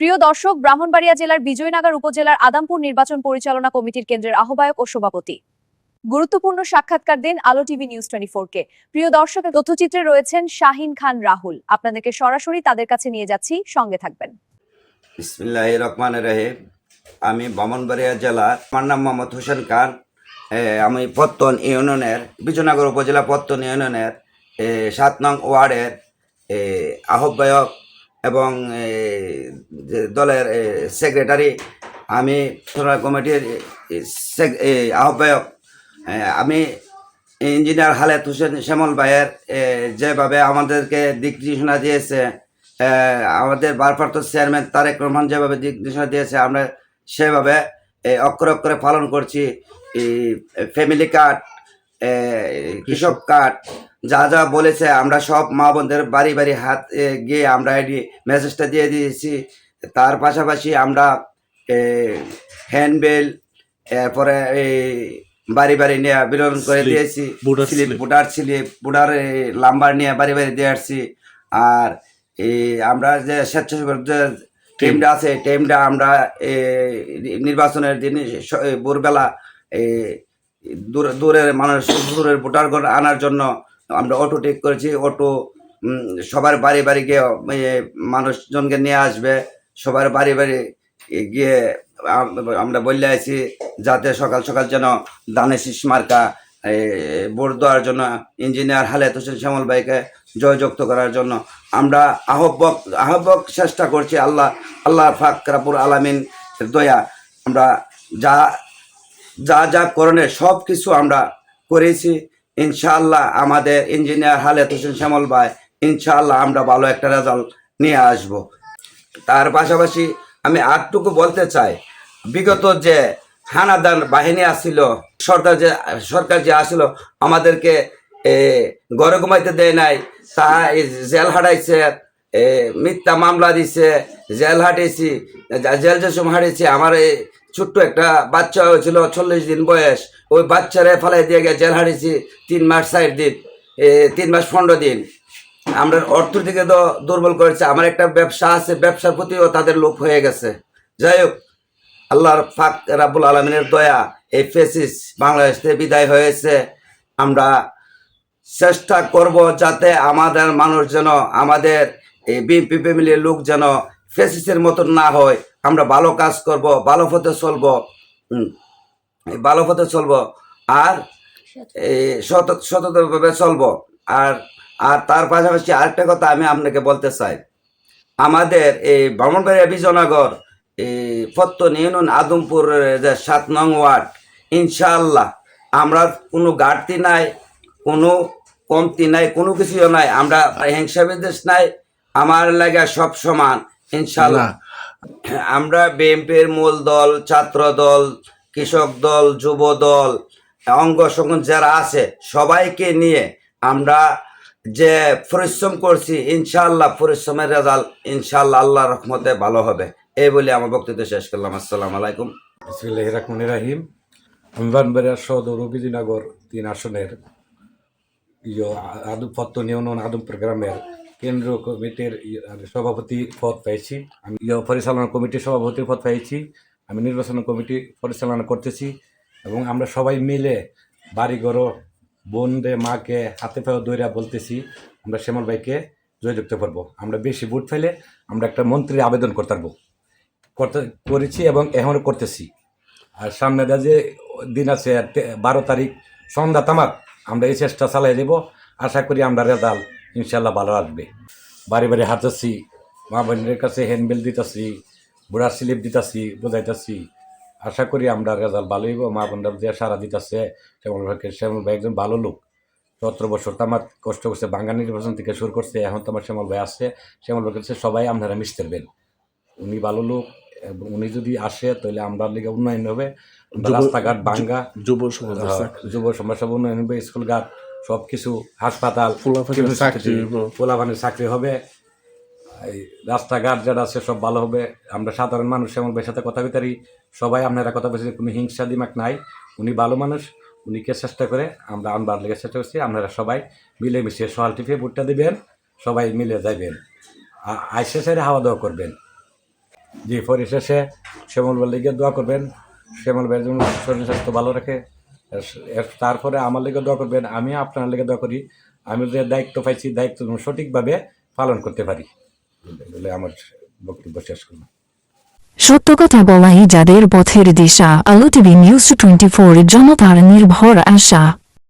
প্রিয় দর্শক, ব্রাহ্মণবাড়িয়া জেলার বিজয়নগর উপজেলার আদামপুর নির্বাচন পরিচালনা কমিটির কেন্দ্রের আহ্বায়ক ও সভাপতি। গুরুত্বপূর্ণ সাক্ষাৎকার দিন আলো টিভি নিউজ টোয়েন্টি কে। প্রিয় দর্শক, তথ্যচিত্রে রয়েছেন শাহিন খান রাহুল। আপনাদেরকে সরাসরি তাদের কাছে নিয়ে যাচ্ছি, সঙ্গে থাকবেন। রহমান রহিম। আমি বামনবাড়িয়া জেলা, আমার নাম মোহাম্মদ হোসেন খান। আমি পত্তন ইউনিয়নের, বিজয়নগর উপজেলা পত্তন ইউনিয়নের সাত নং ওয়ার্ডের আহ্বায়ক এবং দলের সেক্রেটারি আমি তোরা কমিটির আহ্বায়ক। আমি ইঞ্জিনিয়ার হালেদ হোসেন শ্যামল ভাইয়ের যেভাবে আমাদেরকে দিক নির্দেশনা দিয়েছে আমাদের ভারপ্রাপ্ত চেয়ারম্যান তারেক রহমান যেভাবে দিক নির্দেশনা দিয়েছে আমরা সেভাবে অক্ষরে অক্ষরে পালন করছি। ফ্যামিলি কার্ড কৃষক কার্ড যা যা বলেছে আমরা সব মা বোনদের বাড়ি বাড়ি হাত গিয়ে আমরা এটি মেসেজটা দিয়ে দিয়েছি। তার পাশাপাশি আমরা হ্যান্ডবেল এরপরে এই বাড়ি বাড়ি নিয়ে বিতরণ করে দিয়েছি। Slip. Voter slip voter number নিয়ে বাড়ি বাড়ি দিয়ে আসছি। আর এই আমরা যে স্বেচ্ছাসেবক যে টিমটা আছে টিমটা আমরা নির্বাচনের দিন ভোরবেলা এই দূর- দূরের মানুষ দূরের ভোটার ঘর আনার জন্য আমরা অটো ঠিক করেছি অটো সবার বাড়ি বাড়ি গিয়ে মানুষজনকে নিয়ে আসবে, সবার বাড়ি বাড়ি গিয়ে আমরা বললে আছি যাতে সকাল সকাল যেন দানে শীষ মার্কা ভোট দেওয়ার জন্য ইঞ্জিনিয়ার হালেত হোসেন শ্যামল ভাইকে জয়যুক্ত করার জন্য আমরা আহ্বক আহ্বক চেষ্টা করছি, আল্লাহ আল্লাহ ফাকরাপুর আলামিন দয়া, আমরা যা যা যা করণে সব কিছু আমরা করেছি। ইনশাআল্লাহ আমাদের ইঞ্জিনিয়ার হালেদ হোসেন শ্যামল ভাই, ইনশাআল্লাহ আমরা ভালো একটা রেজাল্ট নিয়ে আসব। তার পাশাপাশি আমি আরটুকু বলতে চাই, বিগত যে হানাদার বাহিনী আসছিল সরকার যে সরকার যে আসছিল আমাদেরকে ঘরে ঘুমাইতে দেয় নাই তা জেল হারাইছে মিথ্যা মামলা দিছে, জেল হাঁটিয়েছি জেল জেসম হারিয়েছি আমার এই ছোট্ট একটা বাচ্চা হয়েছিল চল্লিশ দিন বয়স ওই বাচ্চারা ফেলাই দিয়ে গিয়ে জেল হারিয়েছি তিন মাস ষাট দিন তিন মাস পনেরো দিন। আমরা অর্থনীতিকে তো দুর্বল করেছে, আমার একটা ব্যবসা আছে, ব্যবসার প্রতিও তাদের লোভ হয়ে গেছে। যাই হোক, আল্লাহর ফাক রাবুল আলমিনের দয়া এই ফেসিস বাংলাদেশ থেকে বিদায় হয়েছে। আমরা চেষ্টা করব যাতে আমাদের মানুষ যেন আমাদের এই বিএনপি ফ্যামিলির লোক যেন ফেসিসের মতন না হয়। আমরা ভালো কাজ করব, ভালো পথে চলবো। ভালো পথে চলবো। আর সত সততভাবে চলবো। আর আর তার পাশাপাশি আরেকটা কথা আমি আপনাকে বলতে চাই। আমাদের এই ব্রাহ্মণবাড়িয়া বিজয়নগর এই ফত্তন ইউনিয়ন আদমপুর যে সাত নং ওয়ার্ড ইনশাআল্লাহ আমরা কোনো ঘাটতি নাই কোনো কমতি নাই কোনো কিছুও নাই। আমরা হিংসা বিদ্বেষ নাই আমার লাগে সব সমান ইনশাল্লাহ আমরা বিএনপির মূল দল ছাত্র দল কৃষক দল, যুব দল, অঙ্গ সংগঠন যারা আছে, সবাইকে নিয়ে আমরা যে পরিশ্রম করছি, ইনশাআল্লাহ পরিশ্রমের রেজাল্ট ইনশাআল্লাহ আল্লাহ রহমতে ভালো হবে। এই বলে আমার বক্তব্য শেষ করলাম। আসসালাম আলাইকুম। বিসমিল্লাহ রহমান রাহিম। আমি বানবাড়িয়া সদর অভিজিনগর তিন আসনের ইয়ে আদম পত্তন ইউনিয়ন আদমপুর গ্রামের কেন্দ্রীয় কমিটির সভাপতি পদ পেয়েছি আমি ইয়ে পরিচালনা কমিটির সভাপতির পদ পেয়েছি আমি নির্বাচন কমিটি পরিচালনা করতেছি এবং আমরা সবাই মিলে বাড়িঘরও বোনদের মাকে হাতে পায়ে দৈরা বলতেছি, আমরা শ্যামল ভাইকে জয়যুক্ত করব। আমরা বেশি ভোট ফেলে আমরা একটা মন্ত্রীর আবেদন করতে পারব। করতে, করেছি এবং এখনও করতেছি। আর সামনে দা যে দিন আছে বারো তারিখ, সন্ধ্যা তামাক, আমরা এই চেষ্টা চালাই দেব আশা করি আমরা রেজাল্ট ইনশাল্লাহ ভালো আসবে। বাড়ি বাড়ি হাঁটাচ্ছি মা বোনের কাছে হ্যান্ডবেল দিতেছি। বুড়ার স্লিপ দিতেছি বোঝাইতেছি। আশা করি আমরা রেজাল্ট ভালো হইব মা বোনরা যে সারা দিতেছে শ্যামল ভাইকে শ্যামল ভাই একজন ভালো লোক। সতেরো বছর তামাক কষ্ট করছে বাঙ্গা নির্বাচন থেকে শুরু করছে এখন তোমার শ্যামল ভাই আসছে শ্যামল ভাই কাছে সবাই আপনারা মিশতে পারবেন উনি ভালো লোক এবং উনি যদি আসে তাহলে আমরা লিগে উন্নয়ন হবে। রাস্তাঘাট বাঙ্গা যুব সমাজ হ্যাঁ, যুব সমাজ সব উন্নয়ন হবে স্কুলঘাট সব কিছু হাসপাতাল। পোলাপানের চাকরি হবে। এই রাস্তাঘাট যেটা আছে, সব ভালো হবে। আমরা সাধারণ মানুষ এমন সাথে কথা বলতে সবাই আপনারা কথা বলছি কোনো হিংসা দিমাক নাই। উনি ভালো মানুষ উনিকে চেষ্টা করে, আমরা আনবার লেগে চেষ্টা করছি। আপনারা সবাই মিলেমিশে সহাল টিপে ভুট্টা দিবেন, সবাই মিলে যাইবেন। আইসে সাইডে হাওয়া দাওয়া করবেন। যে পরিশেষে শ্যামল ভাইয়ের লিগে দোয়া করবেন। শ্যামল ভাইয়ের জন্য শরীর স্বাস্থ্য ভালো রাখে। তারপরে আমার লিগে দোয়া করবেন আমি আপনার লিগে দোয়া করি। আমি যে দায়িত্ব পাইছি, দায়িত্ব সঠিকভাবে পালন করতে পারি। আমার বক্তব্য শেষ করলাম। সত্য কথা বলাই যাদের পথের দিশা, আলো টিভি নিউজ টোয়েন্টি ফোর জনতার নির্ভর আশা।